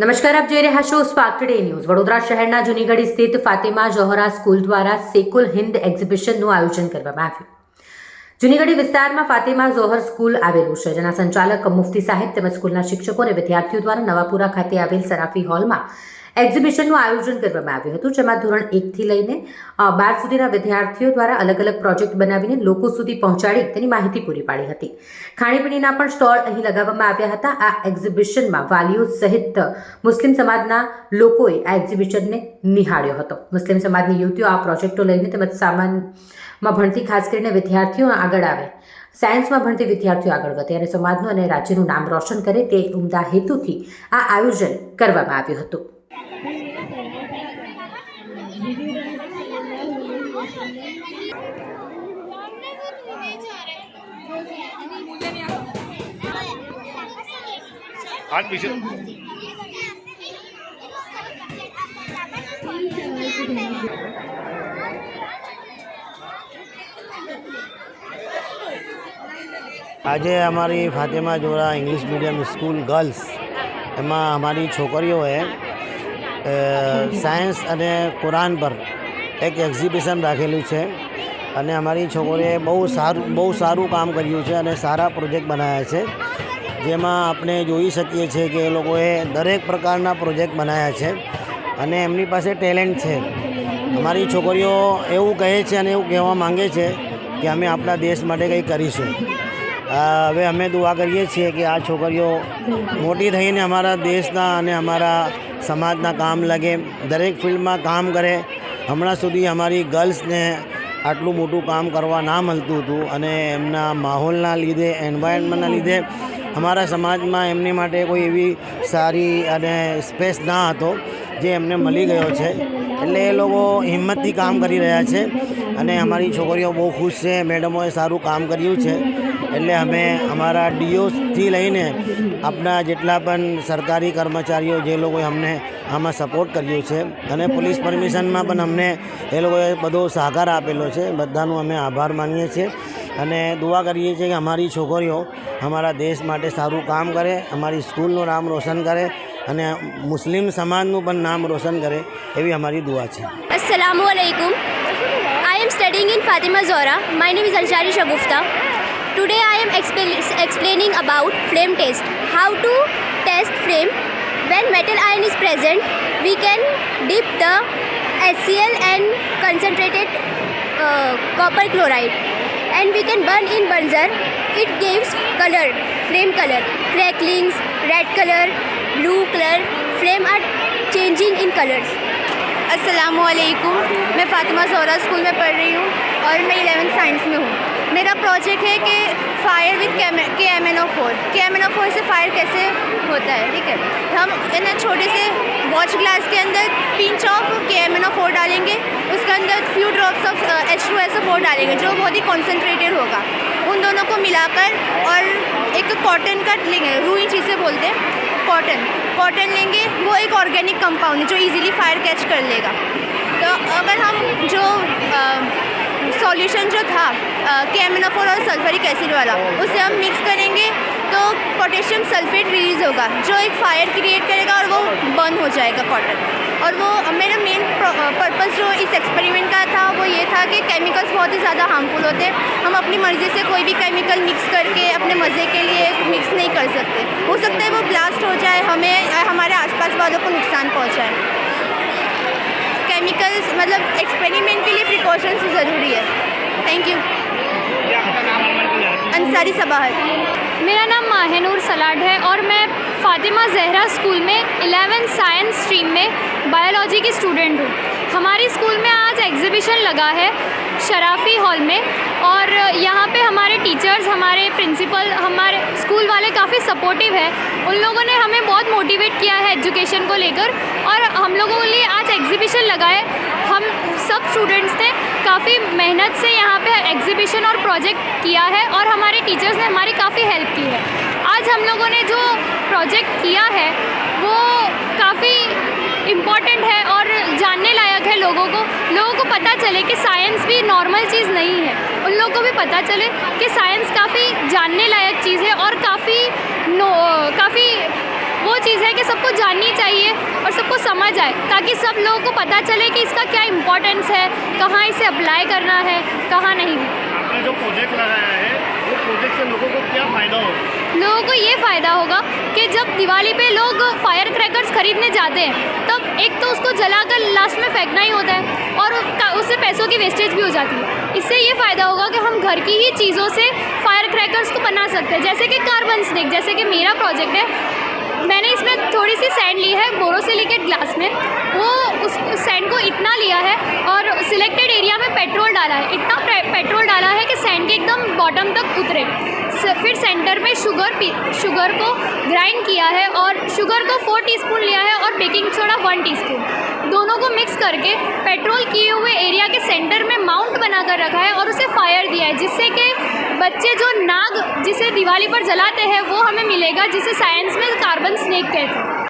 નમસ્કાર, આપ જોઈ રહ્યા છો સ્પાર્ક ટુડે ન્યૂઝ. વડોદરા શહેરના જૂનીગઢ સ્થિત ફાતિમા જોહરા સ્કૂલ દ્વારા સેકુલ હિન્દ એક્ઝિબિશનનું આયોજન કરવામાં આવ્યું. જૂનીગઢી વિસ્તારમાં ફાતિમા જોહર સ્કૂલ આવેલું છે, જેના સંચાલક મુફતી સાહેબ તેમજ સ્કૂલના શિક્ષકો અને વિદ્યાર્થીઓ દ્વારા નવાપુરા ખાતે આવેલ સરાફી હોલમાં એક્ઝિબિશનનું આયોજન કરવામાં આવ્યું હતું, જેમાં ધોરણ એકથી લઈને બાર સુધીના વિદ્યાર્થીઓ દ્વારા અલગ અલગ પ્રોજેક્ટ બનાવીને લોકો સુધી પહોંચાડી તેની માહિતી પૂરી પાડી હતી. ખાણીપીણીના પણ સ્ટોલ અહીં લગાવવામાં આવ્યા હતા. આ એક્ઝિબિશનમાં વાલીઓ સહિત મુસ્લિમ સમાજના લોકોએ આ એક્ઝિબિશનને નિહાળ્યો હતો. મુસ્લિમ સમાજની યુવતીઓ આ પ્રોજેક્ટો લઈને તેમજ સામાનમાં ભણતી ખાસ કરીને વિદ્યાર્થીઓ આગળ આવે, સાયન્સમાં ભણતી વિદ્યાર્થીઓ આગળ વધે અને સમાજનું અને રાજ્યનું નામ રોશન કરે તે ઉમદા હેતુથી આ આયોજન કરવામાં આવ્યું હતું. हाथ पीछे આજે અમારી Fatema Zohra English medium school girls એમાં અમારી છોકરીઓએ અ, સાયન્સ અને કુરાન પર એક એક્ઝિબિશન રાખેલું છે. અને અમારી છોકરીએ બહુ સારું બહુ સારું કામ કર્યું છે અને સારા પ્રોજેક્ટ બનાવ્યા છે. જેમાં આપણે જોઈ શકીએ છીએ કે એ લોકોએ દરેક પ્રકારના પ્રોજેક્ટ બનાવ્યા છે. અને એમની પાસે ટેલેન્ટ છે. અમારી છોકરીઓ એવું કહે છે અને એવું કહેવા માંગે છે કે અમે આપણા દેશ માટે કંઈ કરીશું. હવે અમે દુઆ કરીએ છીએ કે આ છોકરીઓ મોટી થઈને અમારા દેશના અને અમારા સમાજના કામ લાગે, દરેક ફિલ્ડમાં કામ કરે. હમણાં સુધી અમારી ગર્લ્સને આટલું મોટું કામ કરવા ના મળતું હતું અને એમના માહોલના લીધે એન્વાયરમેન્ટના લીધે અમારા સમાજમાં એમની માટે કોઈ એવી સારી અને સ્પેસ ના હતો, જે એમને મળી ગયો છે. એટલે એ લોકો હિંમતથી કામ કરી રહ્યા છે અને અમારી છોકરીઓ બહુ ખુશ છે. મેડમોએ સારું કામ કર્યું છે. એટલે અમે અમારા ડીઓથી લઈને આપણા જેટલા પણ સરકારી કર્મચારીઓ જે લોકોએ અમને આમાં સપોર્ટ કર્યો છે અને પોલીસ પરમિશનમાં પણ અમને એ લોકોએ બધો સહકાર આપેલો છે. બધાનો અમે આભાર માનીએ છીએ. અને દુઆ કરીએ છીએ કે અમારી છોકરીઓ અમારા દેશ માટે સારું કામ કરે અમારી સ્કૂલનું નામ રોશન કરે અને મુસ્લિમ સમાજનું પણ નામ રોશન કરે એવી અમારી દુઆ છે Assalamualaikum. I am studying in Fatima Zora. My name is Anshari Shagufta. Today I am expel- explaining about flame test. How to test flame. When metal ion is present, we can dip the HCl and concentrated uh, copper chloride and we can burn in bunzer. It gives color, flame color, cracklings, red color, blue color. Flame are changing in colors. असलकुम मैं Fatima Zohra school में पढ़ रही हूँ और मैं eleventh science में हूँ। मेरा प्रोजेक्ट है कि fire with K M N O four K M N O four से फायर कैसे होता है? ठीक है? हम ना छोटे से वॉच ग्लास के अंदर पिंच ऑफ़ के एम एन ओ फोर डालेंगे। उसके अंदर few drops of H two S four डालेंगे, जो बहुत ही कॉन्सेंट्रेटेड होगा। उन दोनों को मिलाकर और एक कॉटन का लेंगे, रुई जिसे बोलते हैं कॉटन कॉटन लेंगे, वो एक ऑर्गेनिक कंपाउंड है, जो इजीली फायर कैच कर लेगा। तो अगर हम जो सॉल्यूशन जो था कैमिनोफोर और सल्फरिक एसिड वाला, उसे हम मिक्स करेंगे तो पोटेशियम सल्फेट रिलीज़ होगा, जो एक फायर क्रिएट करेगा और वो बर्न हो जाएगा कॉटन और वो, मेरा मेन पर्पस जो इस एक्सपेरिमेंट का था, वो ये था कि केमिकल्स बहुत ही ज़्यादा हार्मफुल होते हैं। हम अपनी मर्ज़ी से कोई भी केमिकल मिक्स करके अपने मज़े के लिए मिक्स नहीं कर सकते। हो सकता है वो ब्लास्ट हो जाए, हमें, हमारे आसपास वालों को नुकसान पहुँचाए। केमिकल्स मतलब एक्सपेरिमेंट के लिए प्रिकॉशंस ज़रूरी है। थैंक यू अंसारी सबाहत मेरा नाम माहनूर सलाड है और मैं फातिमा जहरा स्कूल में इलेवेंथ साइंस स्ट्रीम में बायोलॉजी की स्टूडेंट हूँ। हमारी स्कूल में आज एग्जीबिशन लगा है शराफी हॉल में और यहाँ पे हमारे टीचर्स हमारे प्रिंसिपल हमारे स्कूल वाले काफ़ी सपोर्टिव है। उन लोगों ने हमें बहुत मोटिवेट किया है एजुकेशन को लेकर और हम लोगों के लिए आज एग्ज़िबिशन लगा है। हम सब स्टूडेंट्स ने काफ़ी मेहनत से यहाँ पे एग्ज़िबिशन और प्रोजेक्ट किया है और हमारे टीचर्स ने हमारी काफ़ी हेल्प की है। आज हम लोगों ने जो प्रोजेक्ट किया है, वो काफ़ी इंपॉर्टेंट है और जानने लायक लोगों को लोगों को पता चले कि साइंस भी नॉर्मल चीज़ नहीं है। उन लोगों को भी पता चले कि साइंस काफ़ी जानने लायक चीज़ है और काफ़ी काफ़ी वो चीज़ है कि सबको जाननी चाहिए और सबको समझ आए, ताकि सब लोगों को पता चले कि इसका क्या इम्पोर्टेंस है, कहाँ इसे अप्लाई करना है, कहाँ नहीं। आपने जो प्रोजेक्ट लगाया है, वो प्रोजेक्ट से लोगों को क्या फ़ायदा होगा? लोगों को ये फ़ायदा होगा कि जब दिवाली पे लोग फायर क्रैकर्स खरीदने जाते हैं, तब एक तो उसको जलाकर लास्ट में फेंकना ही होता है और उससे पैसों की वेस्टेज भी हो जाती है। इससे ये फ़ायदा होगा कि हम घर की ही चीज़ों से फायर क्रैकर्स को बना सकते हैं, जैसे कि कार्बन स्नेक जैसे कि मेरा प्रोजेक्ट है। मैंने इसमें थोड़ी सी सैंड ली है बोरोसिलिकेट ग्लास में। वो को इतना लिया है और सिलेक्टेड एरिया में पेट्रोल डाला है। इतना पेट्रोल डाला है कि सैंड के एकदम बॉटम तक उतरे। फिर सेंटर में शुगर पी शुगर को ग्राइंड किया है और शुगर को फोर टीस्पून लिया है और बेकिंग सोडा वन टीस्पून दोनों को मिक्स करके पेट्रोल किए हुए एरिया के सेंटर में माउंट बनाकर रखा है और उसे फायर दिया है, जिससे कि बच्चे जो नाग जिसे दिवाली पर जलाते हैं, वो हमें मिलेगा, जिसे साइंस में कार्बन स्नेक कहते हैं।